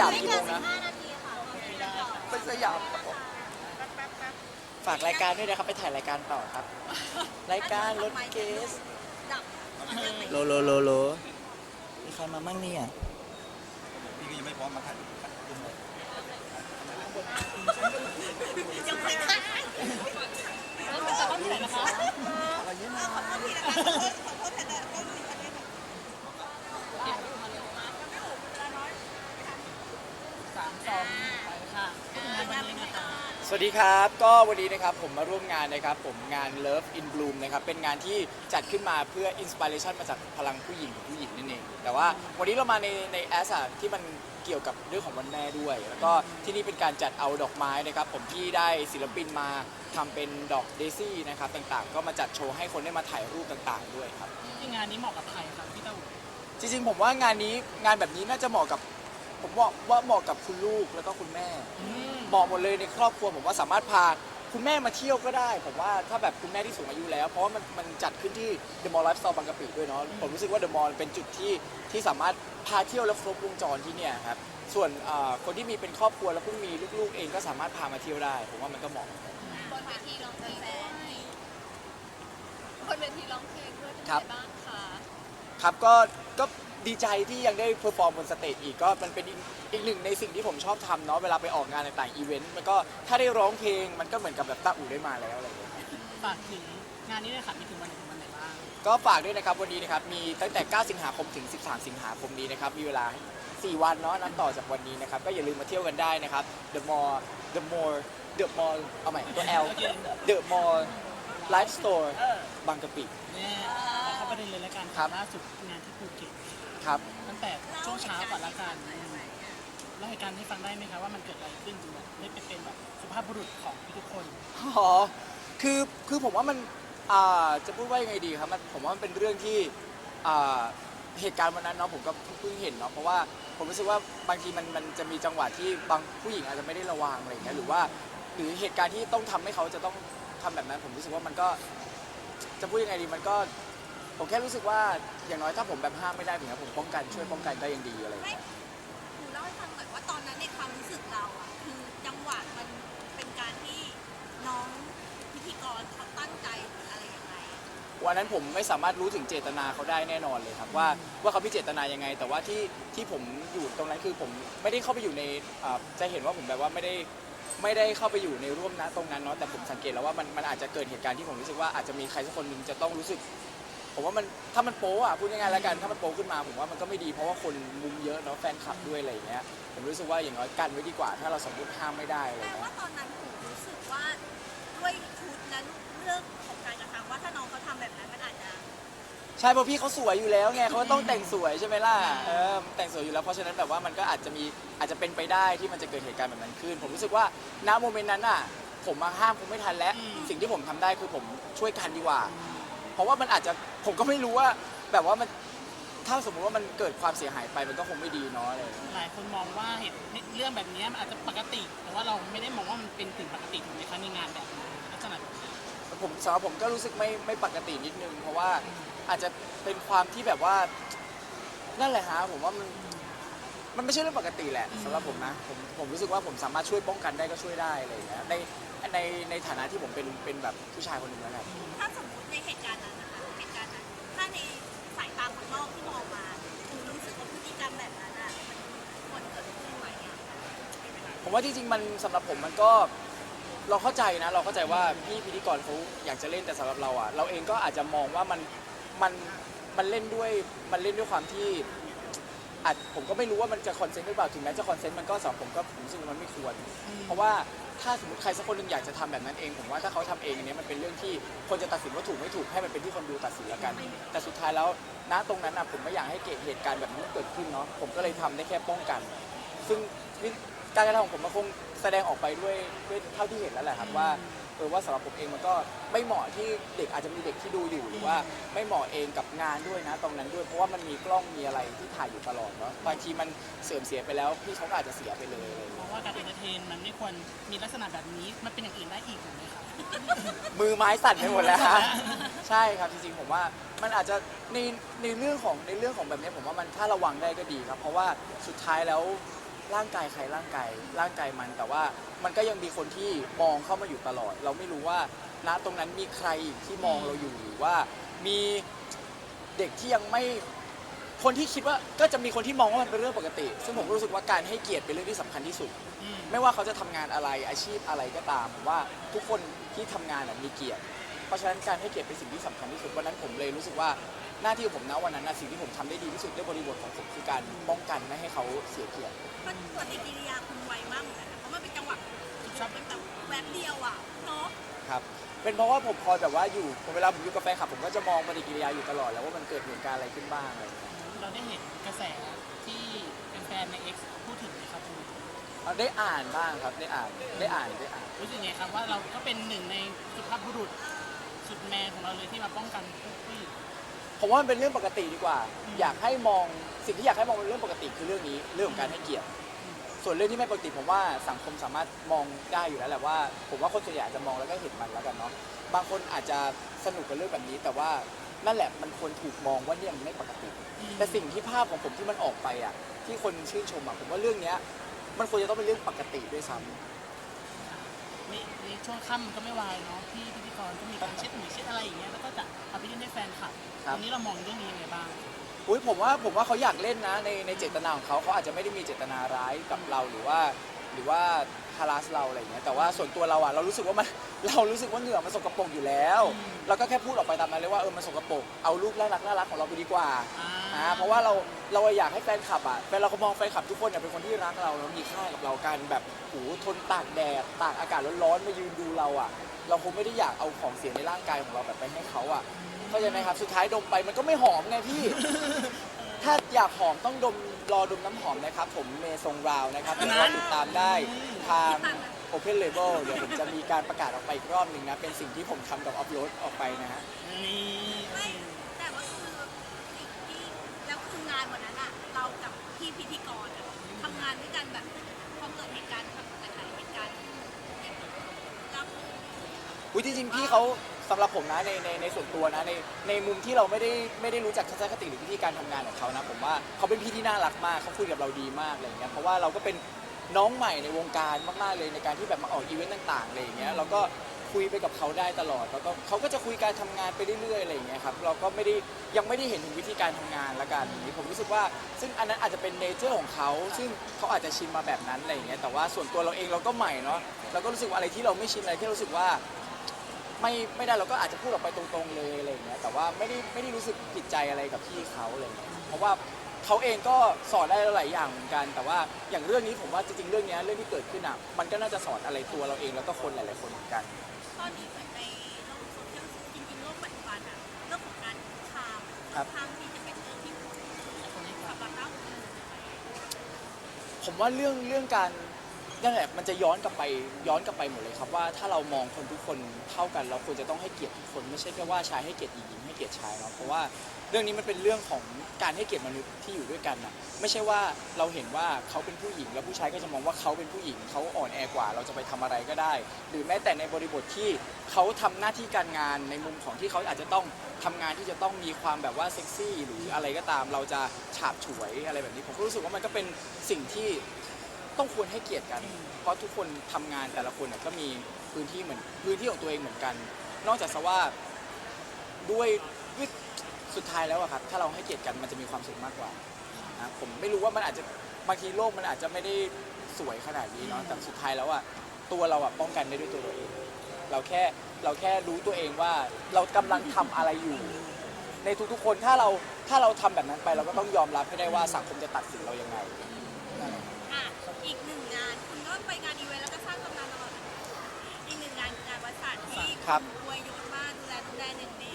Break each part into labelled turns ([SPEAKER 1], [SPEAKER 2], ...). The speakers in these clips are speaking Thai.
[SPEAKER 1] ยามกี่โมงนะไปสยามฝากรายการด้วยนะครับ ไปถ่ายรายการต่อครับ รายการรถเกสโลโลโลโลมีใครมามั่งเนี่ย
[SPEAKER 2] พี่ก็ยังไม่พร้อมมาถ่าย
[SPEAKER 3] ยังไม่ได้
[SPEAKER 4] แล้วจะต้องที่ไหนนะคะ
[SPEAKER 2] อะไรเงี้ย
[SPEAKER 3] ขอโทษทีนะคะก็มีประเด็นแบบ
[SPEAKER 4] สามสองไปค่ะงานวันนี้นะคะ
[SPEAKER 1] สวัสดีครับ ก็วันนี้นะครับผมมาร่วมงานนะครับผมงาน Love in Bloom นะครับเป็นงานที่จัดขึ้นมาเพื่ออินสปิเรชันมาจากพลังผู้หญิงของผู้หญิงนั่นเองแต่ว่าวันนี้เรามาในในแอสอะที่มันเกี่ยวกับเรื่องของวันแม่ด้วย แล้วก็ที่นี่เป็นการจัดเอาดอกไม้นะครับผมที่ได้ศิลปินมาทำเป็นดอกเดซี่นะครับต่างๆ ก็มาจัดโชว์ให้คนได้มาถ่ายรูปต่างๆ ด้วยครับ
[SPEAKER 4] ที่งานนี้เหมาะกับใครครับพี่เต้าหู้
[SPEAKER 1] จริงๆผมว่างานนี้งานแบบนี้น่าจะเหมาะกับ ผมว่าว่าเหมาะกับคุณลูกแล้วก็คุณแม่
[SPEAKER 4] อืม
[SPEAKER 1] เหมาะหมดเลยในครอบครัวผมว่าสามารถพาคุณแม่มาเที่ยวก็ได้ ผมว่าถ้าแบบคุณแม่ที่สูงอายุแล้ว เพราะว่ามันมันจัดขึ้นที่ The Mall Lifestyle บางกะปิด้วยเนาะผมรู้สึกว่า The Mall เป็นจุดที่ที่สามารถพาเที่ยวแล้วครบวงจรที่เนี่ยครับส่วนอ่าคนที่มีเป็นครอบครัวแล้วเพิ่งมีลูกๆ เองก็สามารถพามาเที่ยวได้ ผมว่ามันก็เหมาะ
[SPEAKER 3] บนเวทีร้องเพลงด้วยบนเวทีร้องเพลงด้วยเป็น
[SPEAKER 1] ครั
[SPEAKER 3] ไง
[SPEAKER 1] บ
[SPEAKER 3] บ้างคะ
[SPEAKER 1] ครับก็ก็ ดีใจที่ยังได้เพอร์ฟอร์มบนสเตจอีกก็มันเป็นอีกอีกหนึ่งในสิ่งที่ผมชอบทำเนาะเวลาไปออกงานต่างๆอีเวนต์มันก็ถ้าได้ร้องเพลงมันก็เหมือนกับแบบตาอู่ได้มาแล้วอะไรอย่างเงี้ย
[SPEAKER 4] ฝากถึงงานนี้เลยค่ะมีถึงวันไหนถึงวันไหนบ้าง
[SPEAKER 1] ก็ฝากด้วยนะครับวันนี้นะครับมีตั้งแต่ 9 สิงหาคมถึง 13 สิงหาคมนี้นะครับมีเวลา 4 วันเนาะนับต่อจากวันนี้นะครับก็อย่าลืมมาเที่ยวกันได้นะครับ The Mall The Mall The Mall เอาใหม่ตัว L The Mall Life Store
[SPEAKER 4] เออบา
[SPEAKER 1] งกะปิ
[SPEAKER 4] เนี่ยแล้วเข้าประเด็นเลยละกัน
[SPEAKER 1] ครับ
[SPEAKER 4] ล่าสุดงานที่ภูเก็ต
[SPEAKER 1] ครับ
[SPEAKER 4] ตั้งแต่ช่วงเช้าก่อนละกันเล่าเหตุการณ์ให้ฟังได้ไหมคะว่ามันเกิดอะไรขึ้นจริงแบบได้ไปเป็นแบบสุภาพบุรุษของทุกคน
[SPEAKER 1] อ๋อ คือ คือผมว่ามัน อ่า จะพูดว่ายังไงดีครับ มัน ผมว่ามันเป็นเรื่องที่ อ่า เหตุการณ์วันนั้นเนาะ ผมก็เพิ่งเห็นเนาะ เพราะว่าผมรู้สึกว่าบางทีมัน มันจะมีจังหวะที่บางผู้หญิงอาจจะไม่ได้ระวังอะไรอย่างเงี้ย หรือว่า หรือเหตุการณ์ที่ต้องทำให้เขาจะต้องทำแบบนั้น ผมรู้สึกว่ามันก็ จะพูดยังไงดี มันก็ ผมแค่รู้สึกว่าอย่างน้อยถ้าผมแบบห้ามไม่ได้ถึงนะผมป้องกันช่วยป้องกันได้ยังดีอะไรอย่าง
[SPEAKER 3] ไม่
[SPEAKER 1] เงี้ย
[SPEAKER 3] หนูเล่าให้ฟังหน่อยว่าตอนนั้นในความรู้สึกเราอะคือจังหวะมันเป็นการที่น้องพิธีกรเขาตั้งใจหรืออะไรยังไง
[SPEAKER 1] วันนั้นผมไม่สามารถรู้ถึงเจตนาเขาได้แน่นอนเลยครับว่าว่าเขาพิเจตนายังไง แต่ว่าที่ที่ผมอยู่ตรงนั้นคือผมไม่ได้เข้าไปอยู่ในอ่าจะเห็นว่าผมแบบว่าไม่ได้ไม่ได้เข้าไปอยู่ในร่วมนะตรงนั้นเนาะแต่ผมสังเกตแล้วว่ามันมันอาจจะเกิดเหตุการณ์ที่ผมรู้สึกว่าอาจจะมีใครสักคนหนึ่งจะต้องรู้สึก ผมว่ามันถ้ามันโป๊อะพูดง่ายๆแล้วกันถ้ามันโป๊ขึ้นมาผมว่ามันก็ไม่ดีเพราะว่าคนมุมเยอะเนาะแฟนคลับด้วยอะไรอย่างเงี้ยผมรู้สึกว่าอย่างน้อยกันไว้ดีกว่า ถ้าเราสมมติห้ามไม่ได้อะไร
[SPEAKER 3] แปล
[SPEAKER 1] เงี้
[SPEAKER 3] ว่ายตอนนั้นหนูรู้สึกว่าด้วยชุดนั้นเรื่องของการกระทำว่าถ้าน้องเขาทำแบบนั้นมันอาจจะ
[SPEAKER 1] ใช่เพราะพี่เขาสวยอยู่แล้วไงเขาก็ต้องแต่งสวยใช่ไหมล่ะเออแต่งสวยอยู่แล้วเพราะฉะนั้นแบบว่ามันก็อาจจะมีอาจจะเป็นไปได้ที่มันจะเกิดเหตุการณ์แบบนั้นขึ้น ผมรู้สึกว่าณโมเมนต์นั้นอะผมมาห้ามคงไม่ทันแล้ว
[SPEAKER 4] อืม
[SPEAKER 1] สิ่งที่ผมทำได้คือผมช่วยกันดีกว่า เพราะว่ามันอาจจะผมก็ไม่รู้ว่าแบบว่ามันถ้าสมมุติว่ามันเกิดความเสียหายไปมันก็คงไม่ดีเนาะอะไรอย่างเงี้ย
[SPEAKER 4] หลายคนมองว่าเหตุเรื่องแบบนี้มันอาจจะปกติ แต่ว่าเราไม่ได้มองว่ามันเป็นถึงปกติถูกไหมคะในงานแบบนี้ลักษณะแบบนี้
[SPEAKER 1] ผมสำหรับผมก็รู้สึกไม่ไม่ปกตินิดนึง เพราะว่าอาจจะเป็นความที่แบบว่านั่นแหละฮะผมว่ามันมันไม่ใช่เรื่องปกติแหละสำหรับผมนะผมผมรู้สึกว่าผมสามารถช่วยป้องกันได้ก็ช่วยได้อะไรอย่างเงี้ยในในในฐานะที่ผมเป็นเป็นแบบผู้ชายคนหนึ่งแล้วแหละ
[SPEAKER 3] ถ้าสมม ว่า
[SPEAKER 1] จริงๆมันสำหรับผมมันก็เราเข้าใจนะ เราเข้าใจว่าพี่พิธีกรเขาอยากจะเล่นแต่สำหรับเราอะเราเองก็อาจจะมองว่ามันมันมันเล่นด้วยมันเล่นด้วยความที่อาจผมก็ไม่รู้ว่ามันจะคอนเซนต์หรือเปล่าถึงแม้จะคอนเซนต์มันก็สำหรับผมก็ผมรู้สึกว่ามันไม่ควร เพราะว่าถ้าสมมติใครสักคนหนึ่งอยากจะทำแบบนั้นเอง ผมว่าถ้าเขาทำเองอันเนี้ยมันเป็นเรื่องที่คนจะตัดสินว่าถูกไม่ถูกให้มันเป็นที่คนดูตัดสินแล้วกัน แต่สุดท้ายแล้วณตรงนั้นอะผมไม่อยากให้เกิดเหตุการณ์แบบนี้เกิดขึ้นเนาะผมก็เลยทำได้แค่ป้องกัน ซึ่ง การกระทำของผมมันคงแสดงออกไปด้วยด้วยเท่าที่เห็นแล้วแหละครับว่าเออว่าสำหรับผมเองมันก็ไม่เหมาะที่เด็กอาจจะมีเด็กที่ดูอยู่หรือว่าไม่เหมาะเองกับงานด้วยนะตรงนั้นด้วย เพราะว่ามันมีกล้องมีอะไรที่ถ่ายอยู่ตลอดเนาะบางทีมันเสื่อมเสียไปแล้วพี่เขาก็อาจจะเสียไปเลยอะไรอย่าง
[SPEAKER 4] เพ
[SPEAKER 1] เงี้ย
[SPEAKER 4] ราะว่าการเอนเตอร์เทนมันไม่ควรมีลักษณะแบบนี้ มันเป็นอย่างอื่นได้อีกถูกไหมคะ
[SPEAKER 1] มือไม้สั่นไปหมดแล้วฮะใช่ครับจริงๆผมว่ามันอาจจะในในเรื่องของในเรื่องของแบบนี้ผมว่ามันถ้าระวังได้ก็ดีครับ เพราะว่าสุดท้ายแล้ว ร่างกายใครร่างกายร่างกายมันแต่ว่ามันก็ยังมีคนที่มองเข้ามาอยู่ตลอด เราไม่รู้ว่าณตรงนั้นมีใครที่มองเราอยู่หรือว่า มีเด็กที่ยังไม่คนที่คิดว่าก็จะมีคนที่มองว่ามันเป็นเรื่องปกติ ซึ่งผมรู้สึกว่าการให้เกียรติเป็นเรื่องที่สำคัญที่สุด ไม่ว่าเขาจะทำงานอะไรอาชีพอะไรก็ตามผมว่าทุกคนที่ทำงานน่ะมีเกียรติ เพราะฉะนั้นการให้เกียรติเป็นสิ่งที่สำคัญที่สุดวันนั้นผมเลยรู้สึกว่า หน้าที่ของผมนะวันนั้นนะสิ่งที่ผมทำได้ดีที่สุดด้วยบริบทของผมคือการป้องกันไม่ให้เขาเสียเกียรติ
[SPEAKER 3] มันปฏิกิริยาคุณไวมากเหมือนกันนะเพราะมันเป็นจังหวะเป็นแบบแวบเดียวอะเนาะ
[SPEAKER 1] ครับ เป็นเพราะว่าผมคอยแบบว่าอยู่เวลาผมอยู่กับแฟนคลับผมก็จะมองปฏิกิริยาอยู่ตลอดแล้วว่ามันเกิดเหตุการณ์อะไรขึ้นบ้างอะไรอย่างเงี้ย
[SPEAKER 4] เราได้เห็นกระแสที่เป็นแฟนใน X พูดถึงไหมครับคุณ
[SPEAKER 1] เอาได้อ่านบ้างครับได้อ่านได้อ่านได้อ่าน
[SPEAKER 4] รู้สึกไงครับว่าเราก็เป็นหนึ่งในสุภาพบุรุษสุดแมนของเราเลยที่มาป้องกันผู้หญิง
[SPEAKER 1] ผมว่ามันเป็นเรื่องปกติดีกว่า อยากให้มองสิ่งที่อยากให้มองเป็นเรื่องปกติคือเรื่องนี้เรื่องของการให้เกียรติ ส่วนเรื่องที่ไม่ปกติผมว่าสังคมสามารถมองได้อยู่แล้วแหละว่า ผมว่าคนส่วนใหญ่อาจจะมองแล้วก็เห็นมันแล้วกันเนาะบางคนอาจจะสนุกกับเรื่องแบบนี้ แต่ว่านั่นแหละมันควรถูกมองว่าเนี่ยมันไม่ปกติ แต่สิ่งที่ภาพของผมที่มันออกไปอะที่คนชื่นชมอะผมว่าเรื่องเนี้ยมันควรจะต้องเป็นเรื่องปกติด้วยซ้ำ
[SPEAKER 4] นี่นี่ช่วงค่ำก็ไม่วายเนาะพี่พิธีกรก็มีการเช็ดหมีเช็ดอะไรอย่างเงี้ยแล้วก็จะเอาไปยื่นให้แฟนคลับ
[SPEAKER 1] ครับ
[SPEAKER 4] วันนี้เรามองเรื่องนี้ยังไงบ้าง
[SPEAKER 1] อุ้ยผมว่าผมว่าเขาอยากเล่นนะในในเจตนาของเขาเขาอาจจะไม่ได้มีเจตนาร้ายกับเราหรือว่า หรือว่า ฮาราสเราอะไรอย่างเงี้ยแต่ว่าส่วนตัวเราอะเรารู้สึกว่ามัน เรารู้สึกว่าเหงื่อมันสกปรกอยู่แล้ว
[SPEAKER 4] อืม
[SPEAKER 1] เราก็แค่พูดออกไปตามนั้นเลยว่าเออมันสกปรกเอารูปน่ารักน่ารักของเราไปดีกว่า
[SPEAKER 4] อ่า
[SPEAKER 1] อ่าเพราะว่าเราเราอยากให้แฟนคลับอะแฟนเราก็มองแฟนคลับทุกคนเนี่ยเป็นคนที่รักเราแล้วมีค่ากับเรากันแบบโอ้โหทนตากแดดตากอากาศร้อนๆมายืนดูเราอะ เราคงไม่ได้อยากเอาของเสียในร่างกายของเราแบบไปให้เขาอะเข้าใจไหมครับสุดท้ายดมไปมันก็ไม่หอมไงพี่ ถ้าอยากหอมต้องดมรอดมน้ำหอมนะครับ ผมเมย์ทรงราวนะครับเดี๋ยวรอติดตามได้ทาง Open Label เดี๋ยวผมจะมีการประกาศออกไปอีกรอบหนึ่งนะ เป็นสิ่งที่ผมทำกับอัพโหลดออกไปนะฮะ
[SPEAKER 4] นี่
[SPEAKER 3] ไม่แต่ว่าคือสิ่งที่แล้วคืองานวันนั้นอะเรากับพี่พิธีกรอะทำงานด้วยกันแบบพอเกิดเหตุการณ์แบบหลายๆเหตุการณ์เนี่ยรับ
[SPEAKER 1] อุ้ยจริงๆพี่เขา สำหรับผมนะในในในส่วนตัวนะในในมุมที่เราไม่ได้ไม่ได้รู้จักทัศนคติหรือวิธีการทำงานของเขานะผมว่าเขาเป็นพี่ที่น่ารักมากเขาคุยกับเราดีมากอะไรอย่างเงี้ยเพราะว่าเราก็เป็นน้องใหม่ในวงการมากๆเลยในการที่แบบมาออกอีเวนต์ต่างๆอะไรอย่างเงี้ยเราก็คุยไปกับเขาได้ตลอดแล้วก็เขาก็จะคุยการทำงานไปเรื่อยๆอะไรอย่างเงี้ยครับเราก็ไม่ได้ยังไม่ได้เห็นถึงวิธีการทำงานละกันอย่างนี้ผมรู้สึกว่า ซึ่งอันนั้นอาจจะเป็นเนเจอร์ของเขาซึ่งเขาอาจจะชินมาแบบนั้นอะไรอย่างเงี้ยแต่ว่าส่วนตัวเราเองเราก็ใหม่เนาะเราก็รู้สึกว่าอะไรที่เราไม่ชินอะไรที่เรารู้สึกว่า ไม่ไม่ได้เราก็อาจจะพูดออกไปตรงๆเลยอะไรอย่างเงี้ยแต่ว่าไม่ได้ไม่ได้รู้สึกผิดใจอะไรกับพี่เขาเลย เพราะว่าเขาเองก็สอนได้หลายอย่างเหมือนกัน แต่ว่าอย่างเรื่องนี้ผมว่าจริงๆเรื่องเนี้ยเรื่องที่เกิดขึ้นอะมันก็น่าจะสอนอะไรตัวเราเองแล้วก็คนหลายๆคนเหมือนกัน
[SPEAKER 3] ตอนนี้เหมือนในโลกโซเชียลจริงๆโลกปัจจุบันอะเรื่องของการคุกคาม
[SPEAKER 1] ครับ
[SPEAKER 3] คุกคามที่จะเป็นเรื่องที่สำหรับเราคือ
[SPEAKER 1] ผมว่าเรื่องเรื่องการ นั่นแหละมันจะย้อนกลับไปย้อนกลับไปหมดเลยครับว่าถ้าเรามองคนทุกคนเท่ากันเราควรจะต้องให้เกียรติทุกคนไม่ใช่แค่ว่าชายให้เกียรติหญิงหญิงให้เกียรติชายเนาะเพราะว่าเรื่องนี้มันเป็นเรื่องของการให้เกียรติมนุษย์ที่อยู่ด้วยกันนะไม่ใช่ว่าเราเห็นว่าเขาเป็นผู้หญิง แล้วผู้ชายก็จะมองว่าเขาเป็นผู้หญิงเขาอ่อนแอกว่า เราจะไปทำอะไรก็ได้ หรือแม้แต่ในบริบทที่เขาทำหน้าที่การงานในมุมของที่เขาอาจจะต้องทำงานที่จะต้องมีความแบบว่าเซ็กซี่หรืออะไรก็ตาม เราจะฉาบฉวยอะไรแบบนี้ผมก็รู้สึกว่ามันก็เป็นสิ่งที่ ต้องควรให้เกียรติกัน เพราะทุกคนทำงานแต่ละคนน่ะก็มีพื้นที่เหมือนพื้นที่ของตัวเองเหมือนกัน นอกจากสว่าด้วยด้วยสุดท้ายแล้วอะครับ ถ้าเราให้เกียรติกันมันจะมีความสุขมากกว่านะผมไม่รู้ว่ามันอาจจะบางทีโลกมันอาจจะไม่ได้สวยขนาดนี้เนาะแต่สุดท้ายแล้วอะตัวเราอะป้องกันได้ด้วยตัวเราเองเราแค่เราแค่รู้ตัวเองว่าเรากำลังทำอะไรอยู่ ในทุกๆคนถ้าเราถ้าเราทำแบบนั้นไปเราก็ต้องยอมรับให้ได้ว่าสังคมจะตัดสินเรายังไงนั่นแหละ
[SPEAKER 3] อะอีกหนึ่งงาน คุณก็ไปงานอีเวนต์แล้วก็สร้างตำนานตลอดนะอีกหนึ่งงานคืองานวัดศาสตร์ที่
[SPEAKER 1] ครับ
[SPEAKER 3] อวยยศมากดูแลดูแลหนึ่งดี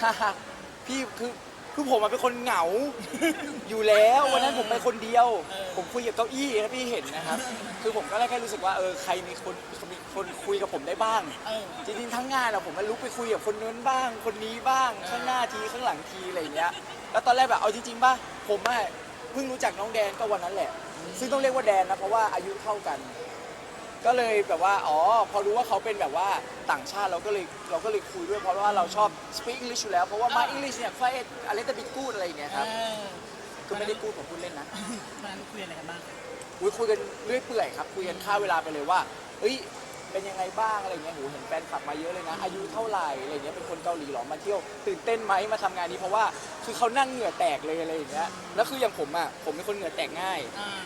[SPEAKER 1] ฮ่าฮ่าพี่คือคือผมอะเป็นคนเหงา อยู่แล้ววันนั้นผมไปคนเดียว ผมคุยกับเก้าอี้ถ้าพี่เห็นนะครับ คือผมก็แค่รู้สึกว่าเออใครมีคนมีคนคุยกับผมได้บ้าง
[SPEAKER 4] เออ
[SPEAKER 1] จริงๆทั้งงานอะผมมันลุกไปคุยกับคนนู้นบ้าง คนนี้บ้างข้างหน้าทีข้างหลังทีอะไรอย่างเงี้ยแล้วตอนแรกแบบเอาจริงๆป่ะผมอะเพิ่งรู้จักน้องแดนก็วันนั้นแหละ ซึ่งต้องเรียกว่าแดนนะเพราะว่าอายุเท่ากัน ก็เลยแบบว่าอ๋อพอรู้ว่าเขาเป็นแบบว่าต่างชาติเราก็เลยเราก็เลยคุยด้วยเพราะว่าเราชอบ speak English อยู่แล้วเพราะว่า my English เนี่ย quite a little bit good อะไรอย่างเงี้ยครับ
[SPEAKER 4] เออ
[SPEAKER 1] ก็ไม่ได้กู้ผมพูดเล่นนะ
[SPEAKER 4] วันนั้นคุยอะไรกันบ้าง
[SPEAKER 1] คุยคุยกันเรื่อยเปื่อยครับคุยกันค่าเวลาไปเลยว่าเอ้ย เป็นยังไงบ้างอะไรเงี้ยโหเห็นแฟนคลับมาเยอะเลยนะ อายุเท่าไหร่อะไรเงี้ยเป็นคนเกาหลีเหรอมาเที่ยวตื่นเต้นไหมมาทำงานนี้เพราะว่าคือเขานั่งเหงื่อแตกเลยอะไรอย่างเงี้ยแล้วคืออย่างผมอะผมเป็นคนเหงื่อแตกง่าย
[SPEAKER 4] อ่า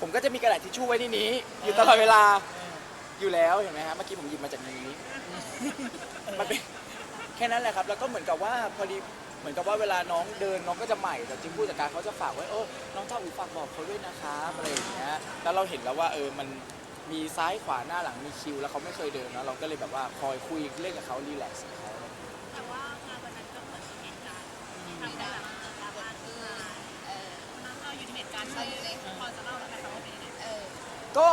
[SPEAKER 1] ผมก็จะมีกระดาษทิชชู่ไว้ในนี้ อยู่ตลอดเวลา
[SPEAKER 4] เออ
[SPEAKER 1] อยู่แล้วเห็นไหมฮะเมื่อกี้ผมหยิบมาจากในนี้ มันเป็นแค่นั้นแหละครับ แล้วก็เหมือนกับว่าพอดีเหมือนกับว่าเวลาน้องเดินน้องก็จะใหม่แต่จริงผู้จัดการเขาจะฝากไว้เออน้องเจ้าอูฝากบอกเขาด้วยนะครับอะไรอย่างเงี้ยแล้วเราเห็นแล้วว่าเออมัน มีซ้ายขวาหน้าหลังมีคิว แล้วเขาไม่เคยเดินเนอะเราก็เลยแบบว่าคอยคุยเล่นกับเขารีแลกซ์กับเขา
[SPEAKER 3] แต่ว่างานวันนั้นก็เหมือนมีเหตุการณ์ที่ทำให้แบบเกิดดราม่าขึ้นมาเออวันนั้นเราอยู่ในเหตุการณ์ใช่ไหมพอจะเล่าได้ไหมคะว่าเป็นยังไงเออ
[SPEAKER 1] ก็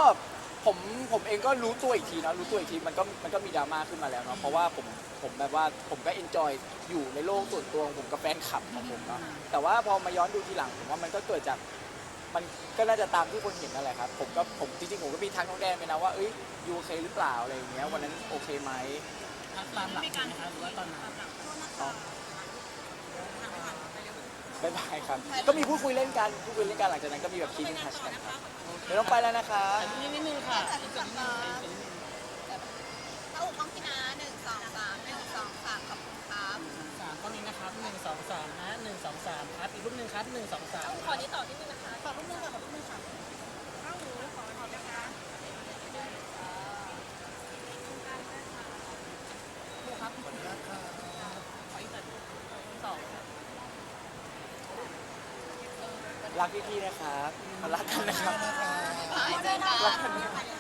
[SPEAKER 1] ผมผมเองก็รู้ตัวอีกทีนะรู้ตัวอีกทีมันก็มันก็มีดราม่าขึ้นมาแล้วเนาะเพราะว่าผมผมแบบว่าผมก็เอนจอยอยู่ในโลกส่วนตัวของผมกับแฟนคลับของผมเนาะแต่ว่าพอมาย้อนดูทีหลังผมว่ามันก็เกิดจาก มันก็น่าจะตามที่คนเห็นนั่นแหละครับผมก็ผมจริงๆผมก็มีทักน้องแดนไปนะว่าเอ้ยยูโอเคหรือเปล่าอะไรอย่างเงี้ยวันนั้นโอเคไหม
[SPEAKER 4] ทักตามหลังไหมคะหรือว่าตอนนั้น
[SPEAKER 1] บ๊ายบายครับ ก็มีพูดคุยเล่นกันพูดคุยเล่นกันหลังจากนั้นก็มีแบบคีนทัชกันครับเดี๋ยวต้องไปแล้วนะคะ
[SPEAKER 4] นิดนิดนึงค่ะอีกนิดนึงอีกนิดนึง
[SPEAKER 3] ถ้าอุกล้องพี่นะหนึ่งสองสามหนึ่งสองสามขอบคุณครับ
[SPEAKER 4] สามกล้องนี้นะครับหนึ่งสองสามนะหนึ่ งสองสามครับ อีกรูปหนึ่งครับหนึ่งสองสาม
[SPEAKER 3] ขอนี้ต่อที่นึงนะคะขอรูปนึงค่ะขอรูปนึงค่ะเข้าหูขอขอนะคะ
[SPEAKER 1] รักพี่ๆนะครับมารักกันนะครับ
[SPEAKER 3] เจอกัน